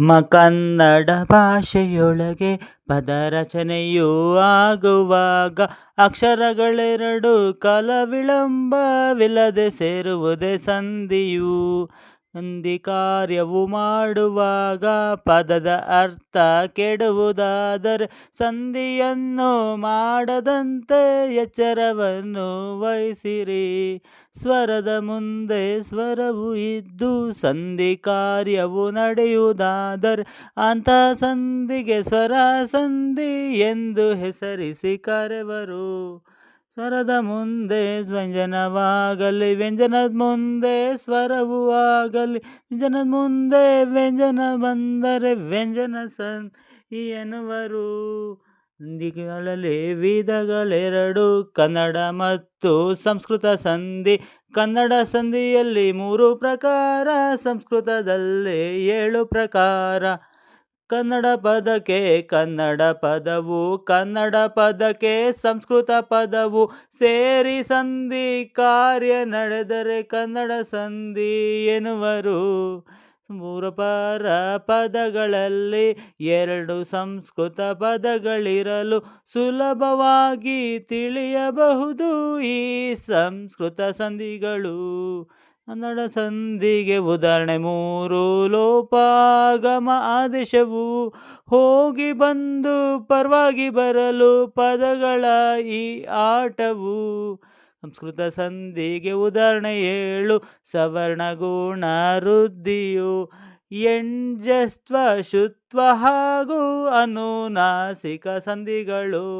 ಮ ಕನ್ನಡ ಭಾಷೆಯೊಳಗೆ ಪದರಚನೆಯು ಆಗುವಾಗ ಅಕ್ಷರಗಳೆರಡು ಕಾಲವಿಳಂಬವಿಲ್ಲದೆ ಸೇರುವುದೇ ಸಂಧಿಯು. ಸಂಧಿ ಕಾರ್ಯವು ಮಾಡುವಾಗ ಪದದ ಅರ್ಥ ಕೆಡುವುದಾದರೆ ಸಂಧಿಯನ್ನು ಮಾಡದಂತೆ ಎಚ್ಚರವನ್ನು ವಹಿಸಿರಿ. ಸ್ವರದ ಮುಂದೆ ಸ್ವರವು ಇದ್ದು ಸಂಧಿ ಕಾರ್ಯವು ನಡೆಯುವುದಾದರೆ ಅಂಥ ಸಂಧಿಗೆ ಸ್ವರ ಸಂಧಿ ಎಂದು ಹೆಸರಿಸಿ ಕರೆವರು. ಸ್ವರದ ಮುಂದೆ ವ್ಯಂಜನವಾಗಲಿ, ವ್ಯಂಜನದ ಮುಂದೆ ಸ್ವರವು ಆಗಲಿ, ವ್ಯಂಜನದ ಮುಂದೆ ವ್ಯಂಜನ ಬಂದರೆ ವ್ಯಂಜನ ಸಂಧಿ ಎನ್ನುವರು. ಸಂಧಿಗಳಲ್ಲಿ ವಿಧಗಳೆರಡು ಕನ್ನಡ ಮತ್ತು ಸಂಸ್ಕೃತ ಸಂಧಿ. ಕನ್ನಡ ಸಂಧಿಯಲ್ಲಿ ಮೂರು ಪ್ರಕಾರ, ಸಂಸ್ಕೃತದಲ್ಲಿ ಏಳು ಪ್ರಕಾರ. ಕನ್ನಡ ಪದಕ್ಕೆ ಕನ್ನಡ ಪದವು, ಕನ್ನಡ ಪದಕ್ಕೆ ಸಂಸ್ಕೃತ ಪದವು. ಸೇರಿ ಸಂಧಿ ಕಾರ್ಯ ನಡೆದರೆ ಕನ್ನಡ ಸಂಧಿ ಎನ್ನುವರು. ಮೂರಪಾರ ಪದಗಳಲ್ಲಿ ಎರಡು ಸಂಸ್ಕೃತ ಪದಗಳಿರಲು ಸುಲಭವಾಗಿ ತಿಳಿಯಬಹುದು ಈ ಸಂಸ್ಕೃತ ಸಂಧಿಗಳು. ಕನ್ನಡ ಸಂಧಿಗೆ ಉದಾಹರಣೆ ಮೂರು. ಲೋಪಾಗಮ ಆದೇಶವು ಹೋಗಿ ಬಂದು ಪರವಾಗಿ ಬರಲು ಪದಗಳ ಈ ಆಟವು. ಸಂಸ್ಕೃತ ಸಂಧಿಗೆ ಉದಾಹರಣೆ ಏಳು. ಸವರ್ಣಗುಣ ವೃದ್ಧಿಯು ಎಂಜಸ್ತ್ವ ಶುತ್ವ ಹಾಗೂ ಅನುನಾಸಿಕ ಸಂಧಿಗಳು.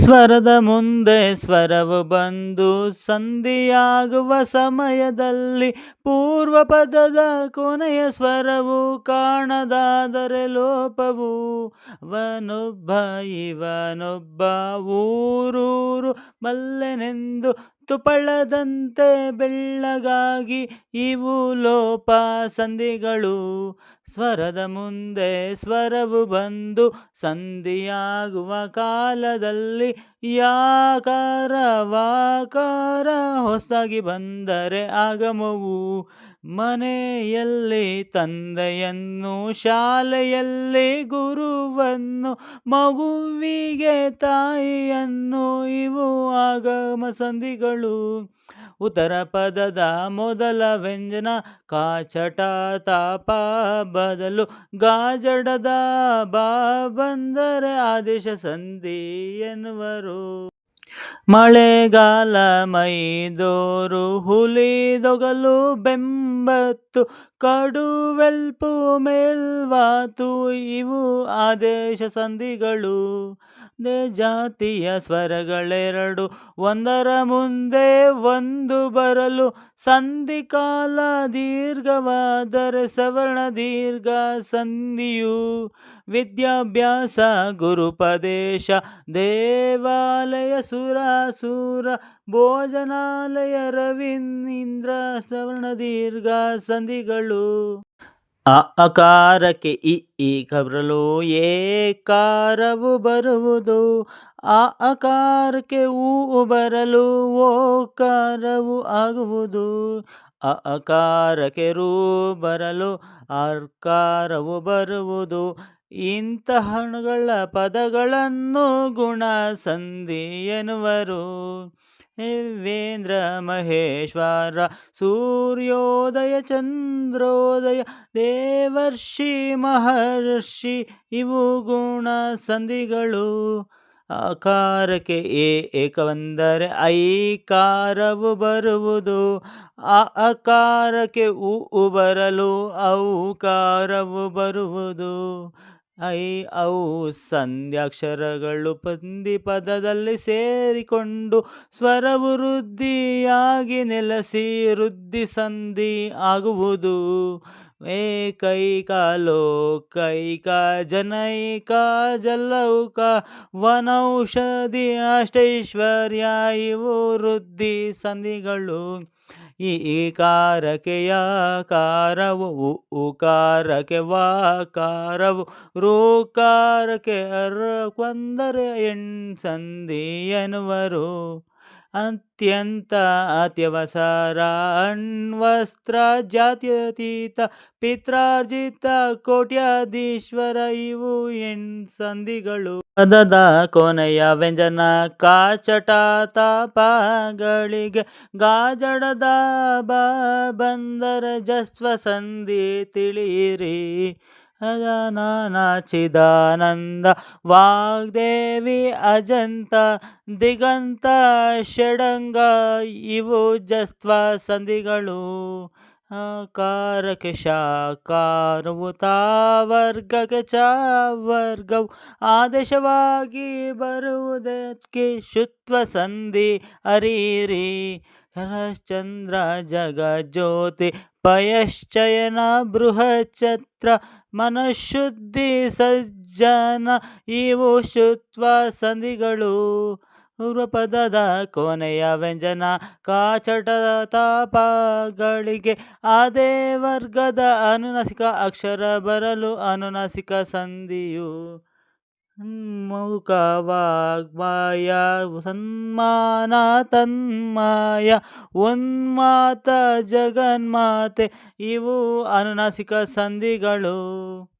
ಸ್ವರದ ಮುಂದೆ ಸ್ವರವು ಬಂದು ಸಂಧಿಯಾಗುವ ಸಮಯದಲ್ಲಿ ಪೂರ್ವ ಪದದ ಕೊನೆಯ ಸ್ವರವು ಕಾಣದಾದರೆ ಲೋಪವು. ವನೊಬ್ಬ, ಇವನೊಬ್ಬ, ಊರೂರು ಮಲ್ಲೆನೆಂದು ತುಪ್ಪಳದಂತೆ ಬೆಳ್ಳಗಾಗಿ ಇವು ಲೋಪ ಸಂಧಿಗಳು. ಸ್ವರದ ಮುಂದೆ ಸ್ವರವು ಬಂದು ಸಂಧಿಯಾಗುವ ಕಾಲದಲ್ಲಿ ಯಾಕಾರ ಹೊಸಗಿ ಬಂದರೆ ಆಗಮವು? ಮನೆಯಲ್ಲಿ ತಂದೆಯನ್ನು, ಶಾಲೆಯಲ್ಲಿ ಗುರುವನ್ನು, ಮಗುವಿಗೆ ತಾಯಿಯನ್ನು ಇವು ಆಗಮ ಸಂಧಿಗಳು. ಉತ್ತರ ಪದದ ಮೊದಲ ವ್ಯಂಜನ ಕಾಚಟ, ತಾಪ ಬದಲು ಗಾಜಡದ ಬಾ ಬಂದರೆ ಆದೇಶ ಸಂಧಿ ಎನ್ನುವರು. ಮಳೆಗಾಲ ಮೈದೋರು ಹುಲಿದೊಗಲು ಬೆಂಬತ್ತು ಕಡುವೆಲ್ಪು ಮೇಲ್ವಾತು ಇವು ಆದೇಶ ಸಂಧಿಗಳು. ದೇ ಜಾತಿಯ ಸ್ವರಗಳೆರಡು ಒಂದರ ಮುಂದೆ ಒಂದು ಬರಲು ಸಂಧಿಕಾಲ ದೀರ್ಘವಾದರೆ ಸವರ್ಣ ದೀರ್ಘ ಸಂಧಿಯು. ವಿದ್ಯಾಭ್ಯಾಸ, ಗುರುಪದೇಶ, ದೇವಾಲಯ, ಸುರಾಸುರ, ಭೋಜನಾಲಯ, ರವೀಂದ್ರ, ಸವರ್ಣ ದೀರ್ಘ ಸಂಧಿಗಳು. ಅ ಅಕಾರಕ್ಕೆ ಇ ಈ ಕಬರಲು ಏಕಾರವು ಬರುವುದು. ಆ ಅಕಾರಕ್ಕೆ ಊ ಬರಲು ಓಕಾರವು ಆಗುವುದು. ಅ ಅಕಾರಕ್ಕೆ ರೂ ಬರಲು ಅರ್ಕಾರವು ಬರುವುದು. ಇಂತಹ ಪದಗಳನ್ನು ಗುಣ ಸಂಧಿ ಎನ್ನುವರು ದೇವೇಂದ್ರ ಮಹೇಶ್ವರ, ಸೂರ್ಯೋದಯ, ಚಂದ್ರೋದಯ, ದೇವರ್ಷಿ, ಮಹರ್ಷಿ, ಇವು ಗುಣ ಸಂಧಿಗಳು. ಆಕಾರಕ್ಕೆ ಏ ಏಕವಂದರೆ ಐಕಾರವು ಬರುವುದು. ಆ ಅಕಾರಕ್ಕೆ ಉ ಬರಲು ಔಕಾರವು ಬರುವುದು. ಐ ಔ ಸಂಧ್ಯಾಕ್ಷರಗಳು ಪಂದಿ ಪದದಲ್ಲಿ ಸೇರಿಕೊಂಡು ಸ್ವರವು ವೃದ್ಧಿಯಾಗಿ ನೆಲೆಸಿ ವೃದ್ಧಿ ಸಂಧಿ ಆಗುವುದು. ಏಕೈಕ ಲೋಕೈಕ ಜನೈಕ ಜಲೌಕ ವನೌಷಧಿ ಅಷ್ಟೈಶ್ವರ್ಯ ಇವು ವೃದ್ಧಿ ಸಂಧಿಗಳು. ಈ ಈಕಾರಕ್ಕೆ ಯಾಕಾರವು ಉ ಉಕಾರಕ್ಕೆ ವಾಕಾರವು ಋಕಾರಕ್ಕೆ ಅರ ಕೊಂದರೆ ಎಣ್ ಸಂಧಿ ಎನ್ನುವರು ಅತ್ಯಂತ ಅತ್ಯವಸರ ಅಣ್ವಸ್ತ್ರ ಜಾತ್ಯತೀತ ಪಿತ್ರಾರ್ಜಿತ ಕೋಟ್ಯಾಧೀಶ್ವರ, ಇವು ಎಣ್ ಸಂಧಿಗಳು. ಪದದ ಕೊನೆಯ ವ್ಯಂಜನ ಕಾಚಟ ತಾಪಗಳಿಗೆ ಗಾಜಡದ ಬಂದರ ಜಸ್ವ ಸಂಧಿ ತಿಳಿಯಿರಿ. ಚಿದಾನಂದ ವಾಗ್ದೇವಿ, ಅಜಂತ, ದಿಗಂತ, ಷಡಂಗ, ಇವು ಜಸ್ವ ಸಂಧಿಗಳು. ಕಾರಕ್ಕೆ ಶಾಕಾರವು ತಾವರ್ಗಕ್ಕೆ ಚ ವರ್ಗವು ಆದೇಶವಾಗಿ ಬರುವುದಕ್ಕೆ ಶುತ್ವ ಸಂಧಿ ಅರೀರಿ. ಹರಶ್ಚಂದ್ರ ಜಗಜ್ಯೋತಿ ಪಯಶ್ಚಯನ ಬೃಹಚತ್ರ ಮನಃಶುದ್ಧಿ ಸಜ್ಜನ ಇವು ಶುತ್ವ ಸಂಧಿಗಳು. ಪದದ ಕೊನೆಯ ವ್ಯಂಜನ ಕಾಚಟ ತಾಪಗಳಿಗೆ ಅದೇ ವರ್ಗದ ಅನುನಾಸಿಕ ಅಕ್ಷರ ಬರಲು ಅನುನಾಸಿಕ ಸಂಧಿಯು. ಮುಖವಾಗ್ಮಾಯ ಸನ್ಮಾನ ತನ್ಮಯ ಉನ್ಮಾತ ಜಗನ್ಮಾತೆ ಇವು ಅನುನಾಸಿಕ ಸಂಧಿಗಳು.